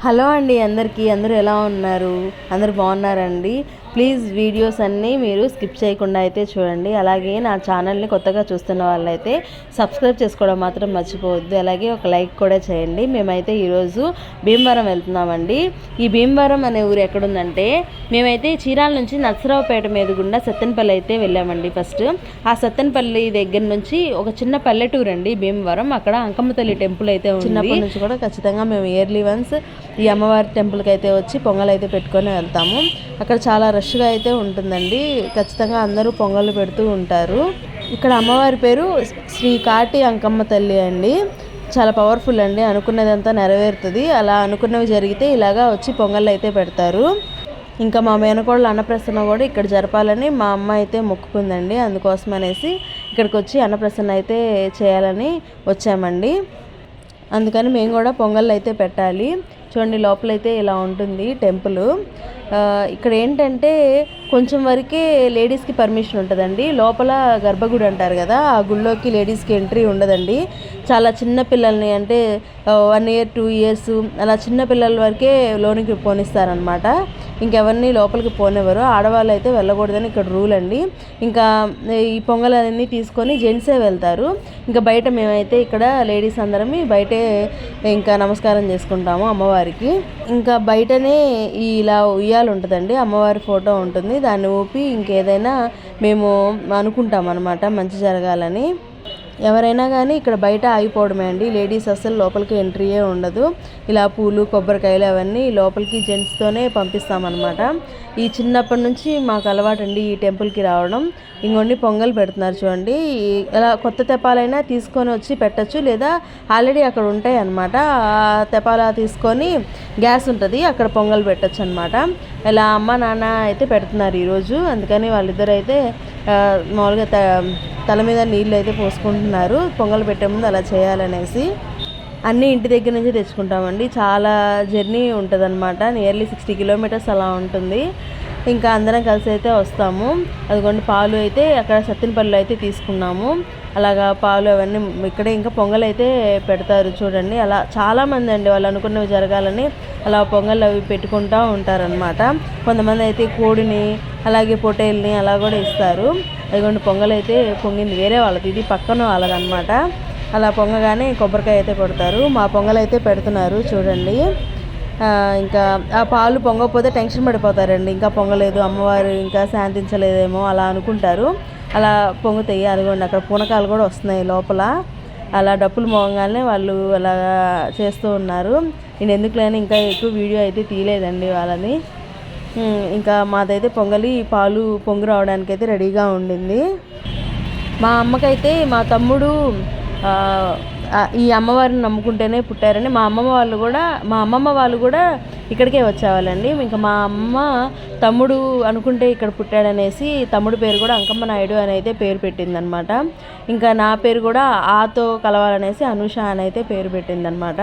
Hello అండి అందరికీ అందరూ ఎలా ఉన్నారు? అందరూ బాగున్నారండి ప్లీజ్ వీడియోస్ అన్నీ మీరు స్కిప్ చేయకుండా అయితే చూడండి. అలాగే నా ఛానల్ని కొత్తగా చూస్తున్న వాళ్ళైతే సబ్స్క్రైబ్ చేసుకోవడం మాత్రం మర్చిపోవద్దు. అలాగే ఒక లైక్ కూడా చేయండి. మేమైతే ఈరోజు భీమవరం వెళ్తున్నామండి. ఈ భీమవరం అనే ఊరు ఎక్కడుందంటే మేమైతే చీరాల నుంచి నర్సరావుపేట మీద గుండా సత్తెనపల్లి అయితే వెళ్ళామండి ఫస్ట్. ఆ సత్తెనపల్లి దగ్గర నుంచి ఒక చిన్న పల్లెటూరు అండి భీమవరం. అక్కడ అంకమ్మతల్లి టెంపుల్ అయితే చిన్నప్పటి నుంచి కూడా ఖచ్చితంగా మేము ఇయర్లీ వన్స్ ఈ అమ్మవారి టెంపుల్కి అయితే వచ్చి పొంగల్ అయితే పెట్టుకొని వెళ్తాము. అక్కడ చాలా రష్గా అయితే ఉంటుందండి. ఖచ్చితంగా అందరూ పొంగల్ పెడుతూ ఉంటారు. ఇక్కడ అమ్మవారి పేరు శ్రీ కాటి అంకమ్మ తల్లి అండి. చాలా పవర్ఫుల్ అండి. అనుకున్నదంతా నెరవేరుతుంది. అలా అనుకున్నవి జరిగితే ఇలాగా వచ్చి పొంగళ్ళు అయితే పెడతారు. ఇంకా మా మేనకోళ్ళ అన్నప్రసన్న కూడా ఇక్కడ జరపాలని మా అమ్మ అయితే మొక్కుకుందండి. అందుకోసం అనేసి ఇక్కడికి వచ్చి అన్నప్రసన్న అయితే చేయాలని వచ్చామండి. అందుకని మేము కూడా పొంగల్ అయితే పెట్టాలి. చూడండి లోపలైతే ఇలా ఉంటుంది టెంపుల్. ఇక్కడ ఏంటంటే కొంచెం వరకే లేడీస్కి పర్మిషన్ ఉంటుందండి. లోపల గర్భగుడి అంటారు కదా ఆ గుళ్ళోకి లేడీస్కి ఎంట్రీ ఉండదండి. చాలా చిన్న పిల్లల్ని అంటే వన్ ఇయర్ టూ ఇయర్స్ అలా చిన్న పిల్లల వరకే లోనికి పోనిస్తారనమాట ఇంకెవరిని లోపలికి పోనివ్వరు. ఆడవాళ్ళు అయితే వెళ్ళకూడదని ఇక్కడ రూల్ అండి. ఇంకా ఈ పొంగలన్నీ తీసుకొని జెంట్సే వెళ్తారు. ఇంకా బయట మేమైతే ఇక్కడ లేడీస్ అందరం బయటే ఇంకా నమస్కారం చేసుకుంటాము అమ్మవారికి. ఇంకా బయటనే ఇలా ఉయ్యాలు ఉంటుందండి. అమ్మవారి ఫోటో ఉంటుంది. దాన్ని ఊపి ఇంకేదైనా మేము అనుకుంటాం అనమాట మంచి జరగాలని. ఎవరైనా కానీ ఇక్కడ బయట ఆగిపోవడమే అండి. లేడీస్ అసలు లోపలికి ఎంట్రీయే ఉండదు. ఇలా పూలు కొబ్బరికాయలు అవన్నీ లోపలికి జెంట్స్తోనే పంపిస్తామన్నమాట. ఈ చిన్నప్పటి నుంచి మాకు అలవాటు అండి ఈ టెంపుల్కి రావడం. ఇంకొన్ని పొంగల్ పెడుతున్నారు చూడండి. ఇలా కొత్త తెపాలైనా తీసుకొని వచ్చి పెట్టచ్చు. లేదా ఆల్రెడీ అక్కడ ఉంటాయి అనమాట ఆ తెపాల తీసుకొని గ్యాస్ ఉంటుంది అక్కడ పొంగల్ పెట్టచ్చు అనమాట ఇలా అమ్మ నాన్న అయితే పెడుతున్నారు ఈరోజు. అందుకని వాళ్ళిద్దరు అయితే మామూలుగా త తల మీద నీళ్ళు అయితే పోసుకుంటున్నారు. పొంగల్ పెట్టే ముందు అలా చేయాలనేసి అన్నీ ఇంటి దగ్గర నుంచి తెచ్చుకుంటామండి. చాలా జర్నీ ఉంటుందన్నమాట. నియర్లీ సిక్స్టీ కిలోమీటర్స్ అలా ఉంటుంది. ఇంకా అందరం కలిసి అయితే వస్తాము. అదిగోండి పాలు అయితే అక్కడ సత్తినపల్లిలో అయితే తీసుకున్నాము. అలాగా పాలు అవన్నీ ఇక్కడే ఇంకా పొంగల్ అయితే పెడతారు చూడండి. అలా చాలామంది అండి వాళ్ళు అనుకున్నవి జరగాలని అలా పొంగల్ అవి పెట్టుకుంటూ ఉంటారనమాట కొంతమంది అయితే కోడిని అలాగే పొటేల్ని అలా కూడా ఇస్తారు. అదిగోండి పొంగల్ అయితే పొంగింది. వేరే వాళ్ళది ఇది పక్కన వాళ్ళదనమాట అలా పొంగగానే కొబ్బరికాయ అయితే కొడతారు మా పొంగల్ అయితే పెడుతున్నారు చూడండి. ఇంకా ఆ పాలు పొంగకపోతే టెన్షన్ పడిపోతారండి. ఇంకా పొంగలేదు అమ్మవారు ఇంకా శాంతించలేదేమో అలా అనుకుంటారు. అలా పొంగుతాయి. అదిగోండి అక్కడ పూనకాలు కూడా వస్తున్నాయి లోపల. అలా డప్పులు మోగంగానే వాళ్ళు అలా చేస్తూ ఉన్నారు. నేను ఎందుకులైనా ఇంకా ఎక్కువ వీడియో అయితే తీయలేదండి వాళ్ళని. ఇంకా మాదైతే పొంగలి పాలు పొంగు రావడానికి అయితే రెడీగా ఉండింది. మా అమ్మకైతే మా తమ్ముడు ఈ అమ్మవారిని నమ్ముకుంటేనే పుట్టారని మా అమ్మమ్మ వాళ్ళు కూడా మా అమ్మమ్మ వాళ్ళు కూడా ఇక్కడికే వచ్చేవాళ్ళండి. ఇంకా మా అమ్మ తమ్ముడు అనుకుంటే ఇక్కడ పుట్టాడనేసి తమ్ముడు పేరు కూడా అంకమ్మ నాయుడు అని అయితే పేరు పెట్టిందనమాట. ఇంకా నా పేరు కూడా ఆతో కలవాలనేసి అనుష అని అయితే పేరు పెట్టిందనమాట.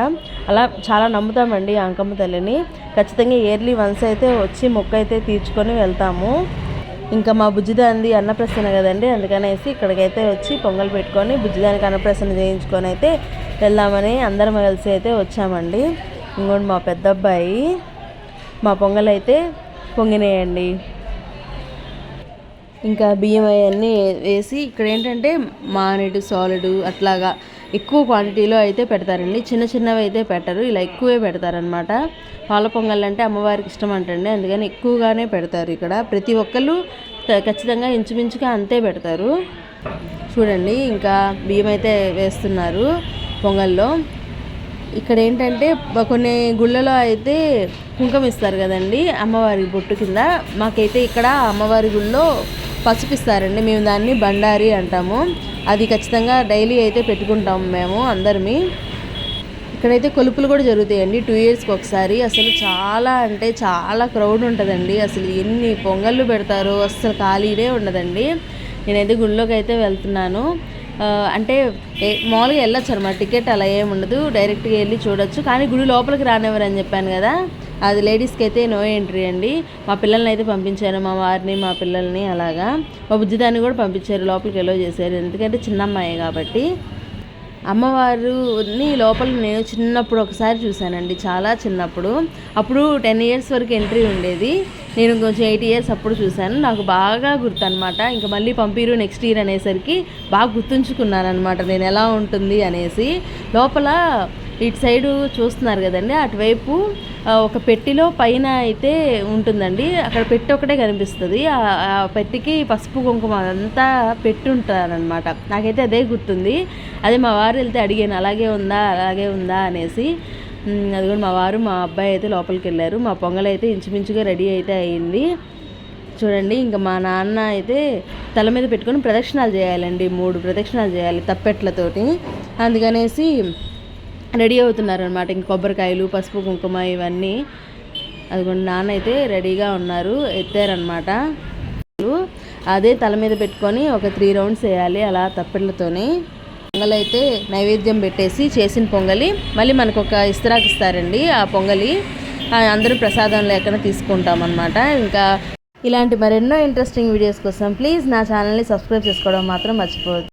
అలా చాలా నమ్ముతామండి అంకమ్మ తల్లిని. ఖచ్చితంగా ఇయర్లీ వన్స్ అయితే వచ్చి మొక్క అయితే తీర్చుకొని వెళ్తాము. ఇంకా మా బుజ్జిదాంది అన్నప్రసన్న కదండి అందుకనేసి ఇక్కడికైతే వచ్చి పొంగల్ పెట్టుకొని బుజ్జిదానికి అన్నప్రసన్న చేయించుకొని అయితే వెళ్దామని అందరం కలిసి అయితే వచ్చామండి. ఇంకోటి మా పెద్ద అబ్బాయి మా పొంగల్ అయితే పొంగినాయండి. ఇంకా బియ్యం అవన్నీ వేసి ఇక్కడ ఏంటంటే మానేడు సాలిడ్ అట్లాగా ఎక్కువ క్వాంటిటీలో అయితే పెడతారండి. చిన్న చిన్నవి అయితే పెట్టరు. ఇలా ఎక్కువే పెడతారనమాట పాల పొంగల్ అంటే అమ్మవారికి ఇష్టం అంటండి. అందుకని ఎక్కువగానే పెడతారు ఇక్కడ. ప్రతి ఒక్కళ్ళు ఖచ్చితంగా ఇంచుమించుగా అంతే పెడతారు. చూడండి ఇంకా బియ్యం అయితే వేస్తున్నారు పొంగల్లో. ఇక్కడ ఏంటంటే కొన్ని గుళ్ళలో అయితే కుంకుమ ఇస్తారు కదండి అమ్మవారి బొట్టు కింద. మాకైతే ఇక్కడ అమ్మవారి గుళ్ళో పసుపిస్తారండి మేము దాన్ని బండారి అంటాము. అది ఖచ్చితంగా డైలీ అయితే పెట్టుకుంటాం మేము అందరిమి. ఇక్కడైతే కొలుపులు కూడా జరుగుతాయండి టూ ఇయర్స్కి ఒకసారి. అసలు చాలా అంటే చాలా క్రౌడ్ ఉంటుందండి. అసలు ఎన్ని పొంగళ్ళు పెడతారో అసలు ఖాళీనే ఉండదండి. నేనైతే గుళ్ళోకి అయితే వెళ్తున్నాను అంటే మామూలుగా వెళ్ళొచ్చు అనమాట టికెట్ అలా ఏమి ఉండదు. డైరెక్ట్గా వెళ్ళి చూడొచ్చు. కానీ గుడి లోపలికి రానివ్వరు అని చెప్పాను కదా. అది లేడీస్కి అయితే నో ఎంట్రీ అండి. మా పిల్లల్ని అయితే పంపించాను మా వారిని మా పిల్లల్ని అలాగా. మా బుజ్జిదాన్ని కూడా పంపించారు లోపలికి ఎలో చేశారు. ఎందుకంటే చిన్న అమ్మాయి కాబట్టి. అమ్మవారుని లోపల నేను చిన్నప్పుడు ఒకసారి చూశానండి చాలా చిన్నప్పుడు. అప్పుడు టెన్ ఇయర్స్ వరకు ఎంట్రీ ఉండేది. నేను కొంచెం ఎయిట్ ఇయర్స్ అప్పుడు చూశాను. నాకు బాగా గుర్తు అనమాట ఇంకా మళ్ళీ పంపిరు నెక్స్ట్ ఇయర్ అనేసరికి బాగా గుర్తుంచుకున్నాను అనమాట నేను ఎలా ఉంటుంది అనేసి. లోపల ఇటు సైడు చూస్తున్నారు కదండి అటువైపు ఒక పెట్టిలో పైన అయితే ఉంటుందండి. అక్కడ పెట్టి ఒకటే కనిపిస్తుంది. ఆ పెట్టికి పసుపు కుంకుమ అంతా పెట్టి ఉంటారనమాట నాకైతే అదే గుర్తుంది. అదే మా వారు వెళ్తే అడిగాను అలాగే ఉందా అలాగే ఉందా? అనేసి. అది కూడా మా వారు మా అబ్బాయి అయితే లోపలికి వెళ్ళారు. మా పొంగల్ అయితే ఇంచుమించుగా రెడీ అయితే అయింది. చూడండి ఇంకా మా నాన్న అయితే తల మీద పెట్టుకొని ప్రదక్షిణాలు చేయాలండి. మూడు ప్రదక్షిణాలు చేయాలి తప్పెట్లతోటి. అందుకనేసి రెడీ అవుతున్నారు అనమాట ఇంక కొబ్బరికాయలు పసుపు కుంకుమ ఇవన్నీ. అదిగోండి నాన్న అయితే రెడీగా ఉన్నారు. ఎత్తారనమాట అదే తల మీద పెట్టుకొని ఒక త్రీ రౌండ్స్ వేయాలి అలా తప్పెట్లతోని పొంగల్ అయితే నైవేద్యం పెట్టేసి చేసిన పొంగలి. మళ్ళీ మనకు ఒక ఇస్తరాకు ఇస్తారండి ఆ పొంగలి. అందరూ ప్రసాదం లేకుండా తీసుకుంటాం అనమాట ఇంకా ఇలాంటి మరెన్నో ఇంట్రెస్టింగ్ వీడియోస్ కోసం ప్లీజ్ నా ఛానల్ని సబ్స్క్రైబ్ చేసుకోవడం మాత్రం మర్చిపోవద్దు.